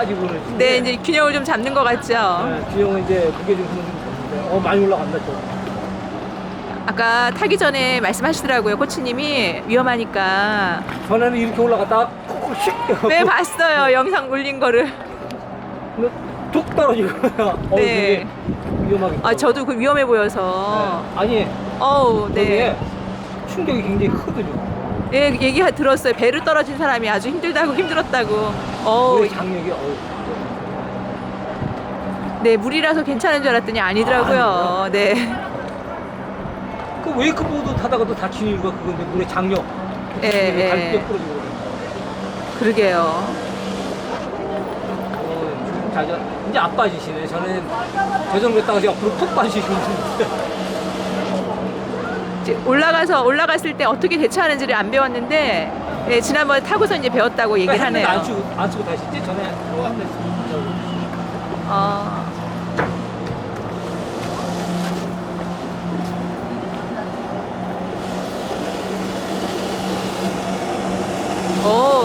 빠지고. 네, 이제 균형을 좀 잡는 것 같죠. 네, 균형은 이제 그게 좀 그런 어 많이 올라간다 또. 아까 타기 전에 말씀하시더라고요, 코치님이 위험하니까. 전에는 이렇게 콕콕 슉. 네, 봤어요. 영상 올린 거를. 근데 툭 떨어지고. 어, 네. 되게 위험하게. 아, 저도 그 위험해 보여서. 네. 아니, 어우, 네. 네. 충격이 굉장히 크거든요. 예, 얘기 들었어요. 배를 떨어진 사람이 아주 힘들다고 힘들었다고. 우리 장력이 어우. 네, 물이라서 괜찮은 줄 알았더니 아니더라고요. 아, 네. 그 웨이크보드 타다가도 다치는 이유가 그건데 물의 장력. 예, 예. 갈비뼈 부러지고 그래. 그러게요. 어, 자전 이제 안 빠지시네. 전에 자전거 타다가 옆으로 푹 빠지시는데. 이제 올라가서 올라갔을 때 어떻게 대처하는지를 안 배웠는데 예, 지난번에 타고서 이제 배웠다고 얘기를 하네요. 안 쓰고 안 쓰고 다시지 전에 들어갔는데. 어. 오.